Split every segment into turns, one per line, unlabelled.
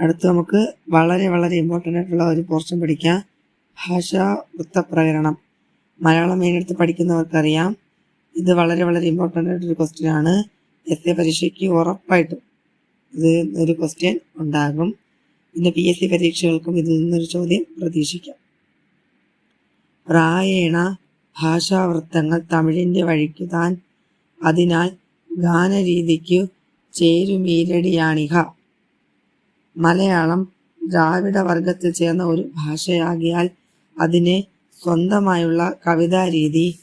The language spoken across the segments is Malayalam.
അടുത്ത് നമുക്ക് വളരെ വളരെ ഇമ്പോർട്ടന്റ് ആയിട്ടുള്ള ഒരു പോർഷൻ പഠിക്കാം. ഭാഷാ വൃത്തപ്രകരണം. മലയാളം മെയിനെടുത്ത് പഠിക്കുന്നവർക്കറിയാം. ഇത് വളരെ വളരെ ഇമ്പോർട്ടന്റ് ആയിട്ടൊരു ക്വസ്റ്റ്യൻ ആണ്. എസ് എ പരീക്ഷയ്ക്ക് ഉറപ്പായിട്ടും ഇത് ഒരു ക്വസ്റ്റ്യൻ ഉണ്ടാകും. പിന്നെ പി എസ് സി പരീക്ഷകൾക്കും ഇതിൽ നിന്നൊരു ചോദ്യം പ്രതീക്ഷിക്കാം. പ്രായേണ ഭാഷാവൃത്തങ്ങൾ തമിഴിന്റെ വഴിക്കു താൻ. അതിനാൽ ഗാനരീതിക്കു ചേരുമീരടിയാണിഹ. മലയാളം ദ്രാവിഡ വർഗത്തിൽ ചേർന്ന ഒരു ഭാഷയാകിയാൽ അതിന് സ്വന്തമായുള്ള കവിതാ രീതി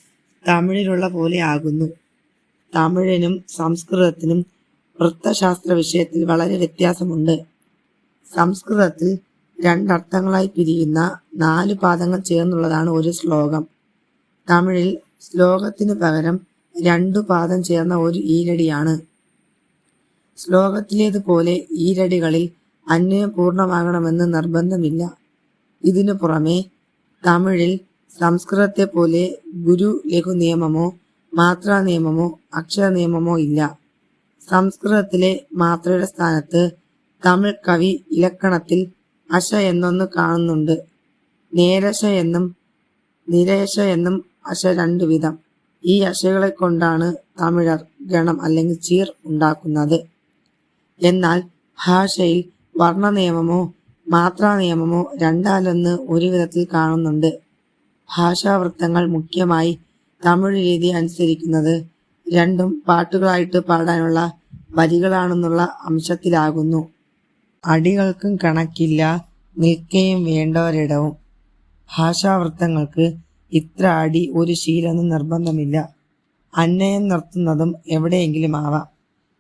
തമിഴിലുള്ള പോലെ ആകുന്നു. തമിഴിനും സംസ്കൃതത്തിനും വൃത്തശാസ്ത്ര വിഷയത്തിൽ വളരെ വ്യത്യാസമുണ്ട്. സംസ്കൃതത്തിൽ രണ്ടർത്ഥങ്ങളായി പിരിയുന്ന നാല് പാദങ്ങൾ ചേർന്നുള്ളതാണ് ഒരു ശ്ലോകം. തമിഴിൽ ശ്ലോകത്തിനു പകരം രണ്ടു പാദം ചേർന്ന ഒരു ഈരടിയാണ്. ശ്ലോകത്തിലേതുപോലെ ഈരടികളിൽ അന്വയം പൂർണമാകണമെന്ന് നിർബന്ധമില്ല. ഇതിനു പുറമെ തമിഴിൽ സംസ്കൃതത്തെ പോലെ ഗുരു ലഘു നിയമമോ മാത്രാ നിയമമോ അക്ഷര നിയമമോ ഇല്ല. സംസ്കൃതത്തിലെ മാത്രയുടെ സ്ഥാനത്ത് തമിഴ് കവി ഇലക്കണത്തിൽ അശ എന്നൊന്ന് കാണുന്നുണ്ട്. നേരശ എന്നും നിരേശ എന്നും അശ രണ്ടു വിധം. ഈ അശകളെ കൊണ്ടാണ് തമിഴർ ഗണം അല്ലെങ്കിൽ ചീർ ഉണ്ടാക്കുന്നത്. എന്നാൽ ഭാഷയിൽ വർണ നിയമമോ മാത്രാ നിയമമോ രണ്ടാലൊന്ന് ഒരു വിധത്തിൽ കാണുന്നുണ്ട്. ഭാഷാവൃത്തങ്ങൾ മുഖ്യമായി തമിഴ് രീതി അനുസരിക്കുന്നത് രണ്ടും പാട്ടുകളായിട്ട് പാടാനുള്ള വരികളാണെന്നുള്ള അംശത്തിലാകുന്നു. അടികൾക്കും കണക്കില്ല നിൽക്കുകയും വേണ്ടവരിടവും. ഭാഷാവൃത്തങ്ങൾക്ക് ഇത്ര അടി ഒരു ശീലൊന്നും നിർബന്ധമില്ല. അന്നയം നിർത്തുന്നതും എവിടെയെങ്കിലും ആവാം.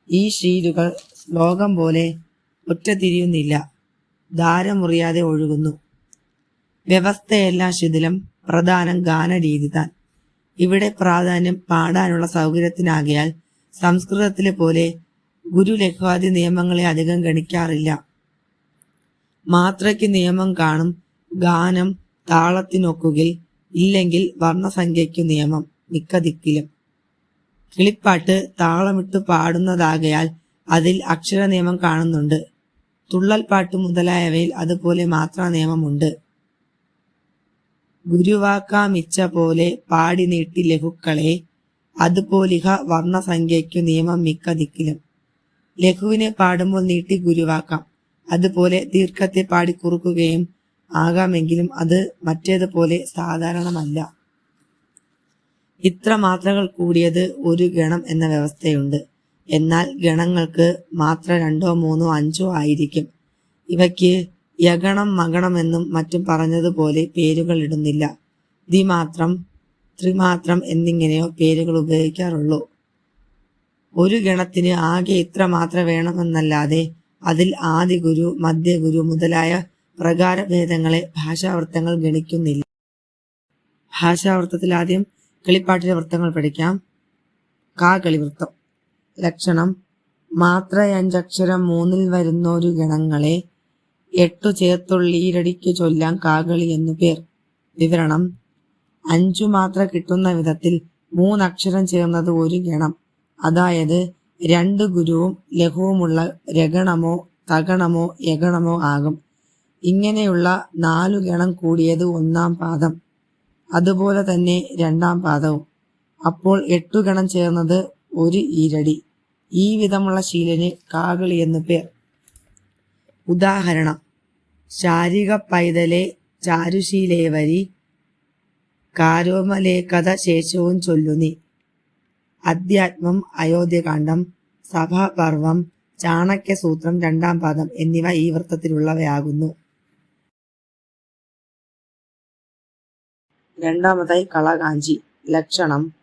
ഈ ശീലുകൾ ശ്ലോകം പോലെ ഒറ്റ തിരിയുന്നില്ല ധാരമുറിയാതെ ഒഴുകുന്നു. വ്യവസ്ഥയെല്ലാം ശിഥിലം പ്രധാനം ഗാനരീതി താൻ ഇവിടെ പ്രാധാന്യം പാടാനുള്ള സൗകര്യത്തിനാകിയാൽ സംസ്കൃതത്തിലെ പോലെ ഗുരുലഘ്വാദി നിയമങ്ങളെ അധികം ഗണിക്കാറില്ല. മാത്രയ്ക്ക് നിയമം കാണും ഗാനം താളത്തിനൊക്കുകിൽ ഇല്ലെങ്കിൽ വർണസംഖ്യയ്ക്കു നിയമം മിക്ക ദിക്കിലും. കിളിപ്പാട്ട് താളമിട്ട് പാടുന്നതാകയാൽ അതിൽ അക്ഷര നിയമം കാണുന്നുണ്ട്. തുള്ളൽപ്പാട്ട് മുതലായവയിൽ അതുപോലെ മാത്ര നിയമമുണ്ട്. ഗുരുവാക്കാമിച്ച പോലെ പാടി നീട്ടി ലഘുക്കളെ അതുപോലിഹ വർണസംഖ്യയ്ക്കു നിയമം മിക്ക ദിക്കിലും. ലഘുവിനെ പാടുമ്പോൾ നീട്ടി ഗുരുവാക്കാം. അതുപോലെ ദീർഘത്തെ പാടി കുറുക്കുകയും ആകാമെങ്കിലും അത് മറ്റേതുപോലെ സാധാരണമല്ല. ഇത്ര മാത്രകൾ കൂടിയത് ഒരു ഗണം എന്ന വ്യവസ്ഥയുണ്ട്. എന്നാൽ ഗണങ്ങൾക്ക് മാത്രം രണ്ടോ മൂന്നോ അഞ്ചോ ആയിരിക്കും. ഇവയ്ക്ക് യഗണം മകണമെന്നും മറ്റും പറഞ്ഞതുപോലെ പേരുകൾ ഇടുന്നില്ല. ദ്വിമാത്രം ത്രിമാത്രം എന്നിങ്ങനെയോ പേരുകൾ ഉപയോഗിക്കാറുള്ളൂ. ഒരു ഗണത്തിന് ആകെ ഇത്ര മാത്രം വേണമെന്നല്ലാതെ അതിൽ ആദിഗുരു ഗുരു മധ്യഗുരു മുതലായ പ്രകാരഭേദങ്ങളെ ഭാഷാവൃത്തങ്ങൾ ഗണിക്കുന്നില്ല. ഭാഷാവൃത്തത്തിൽ ആദ്യം കിളിപ്പാട്ടിലെ വൃത്തങ്ങൾ പഠിക്കാം. കാ കളിവൃത്തം. ലക്ഷണം. മാത്രയഞ്ചക്ഷരം മൂന്നിൽ വരുന്ന ഒരു ഗണങ്ങളെ എട്ടു ചേർത്തുള്ളീരടിക്കു ചൊല്ലാം കാകളി എന്നു പേർ. വിവരണം. അഞ്ചു മാത്ര കിട്ടുന്ന വിധത്തിൽ മൂന്നക്ഷരം ചേർന്നത് ഒരു ഗണം. അതായത് രണ്ട് ഗുരുവും ലഘുവുമുള്ള രഗണമോ തഗണമോ യഗണമോ ആകും. ഇങ്ങനെയുള്ള നാലു ഗണം കൂടിയത് ഒന്നാം പാദം. അതുപോലെ തന്നെ രണ്ടാം പാദവും. അപ്പോൾ എട്ടു ഗണം ചേർന്നത് ഒരു ഈരടി ഈ വിധമുള്ള ശീലന് കാകളി എന്ന് പേർ. ഉദാഹരണം ശാരിക പൈതലെ ചാരുശീലേവരി കാരോമലേഖത ശേഷവും ചൊല്ലുനി അധ്യാത്മം അയോധ്യകാന്ഡം സഭാപർവം ചാണക്യസൂത്രം രണ്ടാം പാദം എന്നിവ ഈ വൃത്തത്തിലുള്ളവയാകുന്നു. രണ്ടാമതായി കളകാഞ്ചി. ലക്ഷണം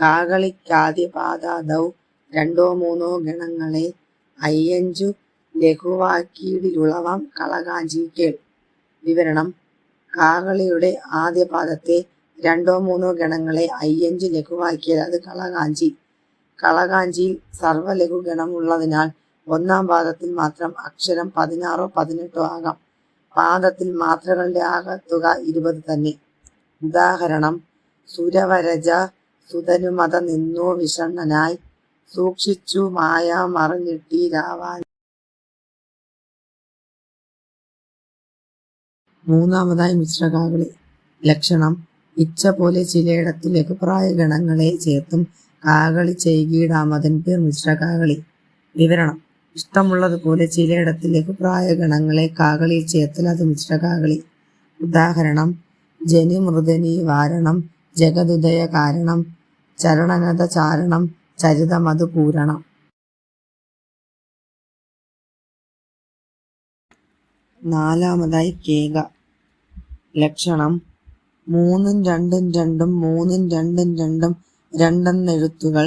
കാകളിക്കാദ്യപാദാദൗ രണ്ടോ മൂന്നോ ഗണങ്ങളെ അയ്യഞ്ചു ലഘുവാക്കിയിടിലുളവാം കളകാഞ്ചി കേൾ. വിവരണം. കാകളിയുടെ ആദ്യ പാദത്തെ രണ്ടോ മൂന്നോ ഗണങ്ങളെ അയ്യഞ്ചു ലഘുവാക്കിയത് അത് കളകാഞ്ചി. കളകാഞ്ചിയിൽ സർവലഘു ഗണമുള്ളതിനാൽ ഒന്നാം പാദത്തിൽ മാത്രം അക്ഷരം പതിനാറോ പതിനെട്ടോ ആകാം. പാദത്തിൽ മാത്രകളുടെ ആകത്തുക ഇരുപത് തന്നെ. ഉദാഹരണം. സുരവരജ സുതനുമത നിന്നോ വിഷണ്ണനായി സൂക്ഷിച്ചു മായ മറിഞ്ഞിട്ടി രാവാൻ. മൂന്നാമതായി മിശ്രകാകളി ലക്ഷണം ഇച്ഛ പോലെ ചിലയിടത്തിൽ അഭിപ്രായ ഗണങ്ങളെ ചേർത്തും കാകളി ചെയ്യുകയിടാമതൻ പേർ മിശ്രകാകളി വിവരണം ഇഷ്ടമുള്ളതുപോലെ ചിലയിടത്തിൽ അഭിപ്രായ ഗണങ്ങളെ കാകളി ചേർത്തൽ അത് മിശ്രകാകളി ഉദാഹരണം ജനി മൃദനി വാരണം ജഗതുദയ കാരണം ചരണനത ചാരണം ചരിതമതു പൂരണം. നാലാമതായി കേക. ലക്ഷണം. മൂന്നും രണ്ടും രണ്ടും മൂന്നും രണ്ടും രണ്ടും രണ്ടെന്നെഴുത്തുകൾ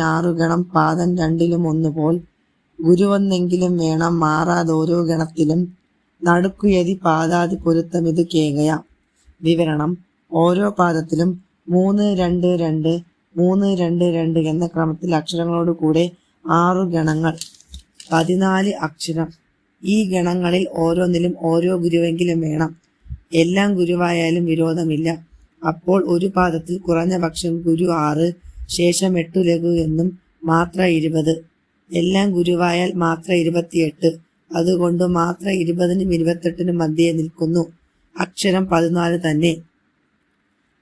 ആറ് ഗണം പാദം രണ്ടിലും ഒന്നുപോൽ. ഗുരുവെന്നെങ്കിലും വേണം മാറാതെ മാറാതോരോ ഗണത്തിലും. നടുക്കുയതി പാദാതി പൊരുത്തം ഇത് കേകയ. വിവരണം. ഓരോ പാദത്തിലും മൂന്ന് രണ്ട് രണ്ട് മൂന്ന് രണ്ട് രണ്ട് എന്ന ക്രമത്തിൽ അക്ഷരങ്ങളോട് കൂടെ ആറു ഗണങ്ങൾ. പതിനാല് അക്ഷരം. ഈ ഗണങ്ങളിൽ ഓരോന്നിലും ഓരോ ഗുരുവെങ്കിലും വേണം. എല്ലാം ഗുരുവായാലും വിരോധമില്ല. അപ്പോൾ ഒരു പാദത്തിൽ കുറഞ്ഞ പക്ഷം ഗുരു ആറ് ശേഷം എട്ടു ലഘു എന്നും മാത്ര ഇരുപത്. എല്ലാം ഗുരുവായാൽ മാത്ര ഇരുപത്തിയെട്ട്. അതുകൊണ്ട് മാത്ര ഇരുപതിനും ഇരുപത്തെട്ടിനും മധ്യേ നിൽക്കുന്നു. അക്ഷരം പതിനാല് തന്നെ.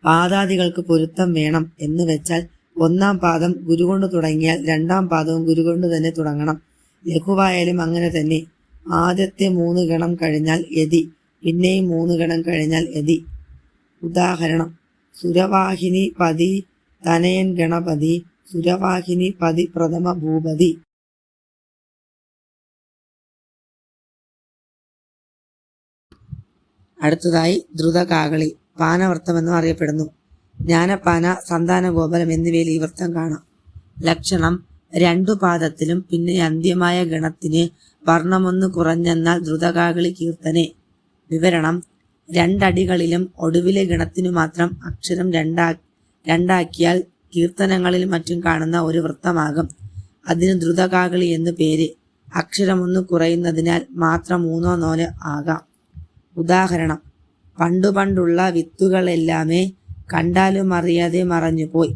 പാദാദികൾക്ക് പൊരുത്തം വേണം എന്ന് വെച്ചാൽ ഒന്നാം പാദം ഗുരു കൊണ്ട് തുടങ്ങിയാൽ രണ്ടാം പാദവും ഗുരു കൊണ്ട് തന്നെ തുടങ്ങണം. ലഘുവായാലും അങ്ങനെ തന്നെ. ആദ്യത്തെ മൂന്ന് ഗണം കഴിഞ്ഞാൽ യതി പിന്നെയും മൂന്ന് ഗണം കഴിഞ്ഞാൽ യതി. ഉദാഹരണം സുരവാഹിനി പതി തനയൻ ഗണപതി സുരവാഹിനി പതി പ്രഥമ ഭൂപതി. അടുത്തതായി ദ്രുതകാകളി. പാനവൃത്തം എന്നും അറിയപ്പെടുന്നു. ജ്ഞാനപ്പാന സന്താന ഗോപലം എന്നിവയിൽ ഈ വൃത്തം കാണാം. ലക്ഷണം രണ്ടു പാദത്തിലും പിന്നെ അന്ത്യമായ ഗണത്തിന് വർണമൊന്ന് കുറഞ്ഞെന്നാൽ ദ്രുതകാകളി കീർത്തനെ. വിവരണം രണ്ടടികളിലും ഒടുവിലെ ഗണത്തിനു മാത്രം അക്ഷരം രണ്ടാ രണ്ടാക്കിയാൽ കീർത്തനങ്ങളിൽ മറ്റും കാണുന്ന ഒരു വൃത്തമാകും. അതിന് ദ്രുതകാകളി എന്ന് പേര്. അക്ഷരമൊന്ന് കുറയുന്നതിനാൽ മാത്രം മൂന്നോ നാലോ ആകാം. ഉദാഹരണം പണ്ടു പണ്ടുള്ള വിത്തുകളെല്ലാമേ കണ്ടാലും അറിയാതെ മറഞ്ഞുപോയി.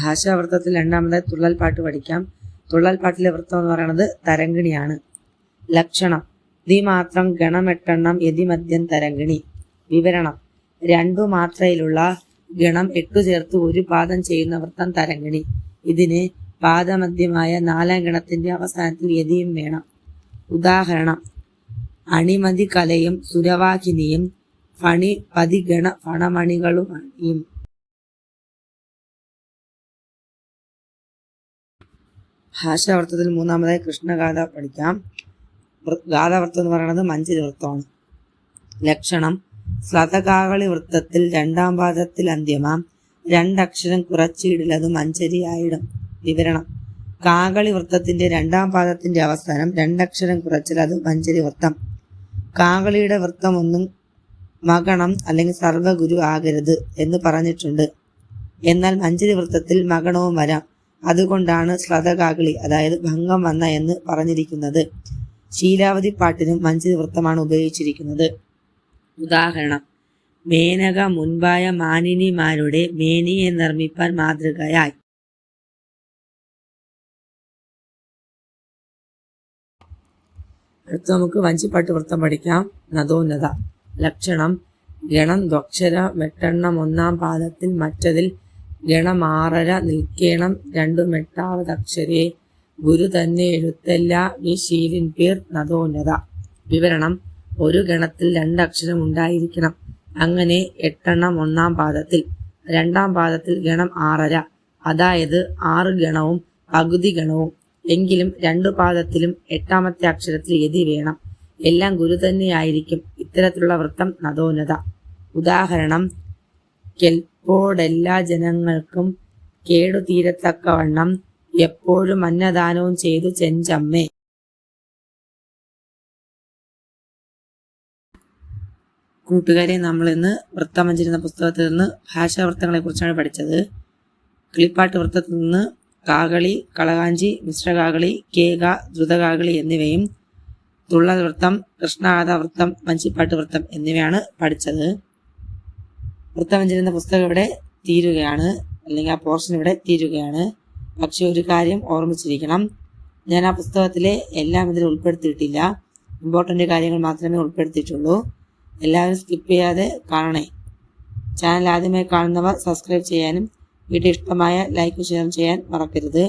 ഭാഷാവൃത്തത്തിൽ രണ്ടാമതായി തുള്ളൽ പാട്ട് പഠിക്കാം. തുള്ളൽ പാട്ടിലെ വൃത്തം എന്ന് പറയുന്നത് തരങ്കിണിയാണ് ലക്ഷണം. നീ മാത്രം ഗണമെട്ടെണ്ണം യതിമദ്യം തരങ്കിണി വിവരണം. രണ്ടു മാത്രയിലുള്ള ഗണം എട്ടു ചേർത്ത് ഒരു പാദം ചെയ്യുന്ന വൃത്തം തരങ്കിണി ഇതിന് പാദമധ്യമായ നാലാം ഗണത്തിന്റെ അവസാനത്തിൽ യതിയും വേണം. ഉദാഹരണം അണിമതി കലയും സുരവാഹിനിയും ഫണി പതിഗണ ഫണമണികളും അണിയും ഭാഷാവൃത്തത്തിൽ മൂന്നാമതായി കൃഷ്ണഗാഥ പഠിക്കാം. ഗാഥവൃത്തം എന്ന് പറയുന്നത് മഞ്ചരി വൃത്തമാണ് ലക്ഷണം സ്ലതകാകളി വൃത്തത്തിൽ രണ്ടാം പാദത്തിൽ അന്ത്യമാം. രണ്ടക്ഷരം കുറച്ചിടിൽ അത് മഞ്ചരിയായിടും. വിവരണം. കാകളി വൃത്തത്തിന്റെ രണ്ടാം പാദത്തിന്റെ അവസാനം രണ്ടക്ഷരം കുറച്ചാൽ അത് മഞ്ചരി വൃത്തം. കാകളിയുടെ വൃത്തമൊന്നും മകണം അല്ലെങ്കിൽ സർവഗുരു ആകരുത് എന്ന് പറഞ്ഞിട്ടുണ്ട്. എന്നാൽ മഞ്ചരി വൃത്തത്തിൽ മകണവും വരാം. അതുകൊണ്ടാണ് ശ്ലതകാകളി അതായത് ഭംഗം വന്ന എന്ന് പറഞ്ഞിരിക്കുന്നത്. ശീലാവതി പാട്ടിനും മഞ്ചരി വൃത്തമാണ് ഉപയോഗിച്ചിരിക്കുന്നത്. ഉദാഹരണം മേനക മുൻപായ മാനിനിമാരുടെ മേനിയെ നിർമ്മിപ്പാൻ മാതൃകയായി. അടുത്ത് നമുക്ക് വഞ്ചിപ്പാട്ട് വൃത്തം പഠിക്കാം. നദോന്നത. ലക്ഷണം. ഗണം ദ്വക്ഷര വെട്ടെണ്ണം ഒന്നാം പാദത്തിൽ മറ്റതിൽ ഗണമാറര നിൽക്കേണം രണ്ടു മെട്ടാവത് അക്ഷരേ. ഗുരു തന്നെ എഴുത്തല്ല ഈ ശീലിൻ പേർ നദോന്നത. വിവരണം. ഒരു ഗണത്തിൽ രണ്ടക്ഷരം ഉണ്ടായിരിക്കണം. അങ്ങനെ എട്ടെണ്ണം ഒന്നാം പാദത്തിൽ. രണ്ടാം പാദത്തിൽ ഗണം ആറര. അതായത് ആറ് ഗണവും പകുതി ഗണവും. എങ്കിലും രണ്ടു പാദത്തിലും എട്ടാമത്തെ അക്ഷരത്തിൽ യതി വേണം. എല്ലാം ഗുരു തന്നെയായിരിക്കും. ഇത്തരത്തിലുള്ള വൃത്തം നദോന്നത. ഉദാഹരണം കെൽപ്പോടെല്ലാ ജനങ്ങൾക്കും കേടു തീരത്തക്കവണ്ണം എപ്പോഴും അന്നദാനവും ചെയ്തു ചെഞ്ചമ്മേ. കൂട്ടുകാരെ നമ്മൾ ഇന്ന് വൃത്തമഞ്ചിരുന്ന പുസ്തകത്തിൽ നിന്ന് ഭാഷാവൃത്തങ്ങളെ കുറിച്ചാണ് പഠിച്ചത്. കിളിപ്പാട്ട് വൃത്തത്തിൽ നിന്ന് കാകളി കളകാഞ്ചി മിശ്രകാകളി കേക ദ്രുതകാകളി എന്നിവയും തുള്ളവൃത്തം കൃഷ്ണാദവൃത്തം വഞ്ചിപ്പാട്ട് വൃത്തം എന്നിവയാണ് പഠിച്ചത്. വൃത്തമഞ്ചിരുന്ന പുസ്തകം ഇവിടെ തീരുകയാണ്. അല്ലെങ്കിൽ ആ പോർഷൻ ഇവിടെ തീരുകയാണ്. പക്ഷെ ഒരു കാര്യം ഓർമ്മിച്ചിരിക്കണം. ഞാൻ ആ പുസ്തകത്തിലെ എല്ലാം ഇതിൽ ഉൾപ്പെടുത്തിയിട്ടില്ല. ഇമ്പോർട്ടന്റ് കാര്യങ്ങൾ മാത്രമേ ഉൾപ്പെടുത്തിയിട്ടുള്ളൂ. എല്ലാവരും സ്കിപ്പ് ചെയ്യാതെ കാണണേ. ചാനൽ ആദ്യമായി കാണുന്നവർ സബ്സ്ക്രൈബ് ചെയ്യാനും വീഡിയോ ഇഷ്ടമായ ലൈക്ക് ഷെയർ ചെയ്യാൻ മറക്കരുത്.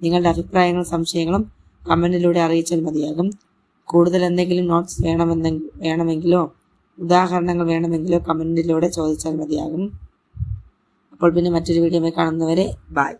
നിങ്ങളുടെ അഭിപ്രായങ്ങളും സംശയങ്ങളും കമന്റിലൂടെ അറിയിച്ചാൽ മതിയാകും. കൂടുതൽ എന്തെങ്കിലും നോട്ട്സ് വേണമെന്നെ വേണമെങ്കിലോ ഉദാഹരണങ്ങൾ വേണമെങ്കിലോ കമന്റിലൂടെ ചോദിച്ചാൽ മതിയാകും. അപ്പോൾ പിന്നെ മറ്റൊരു വീഡിയോ കാണുന്നവരെ ബൈ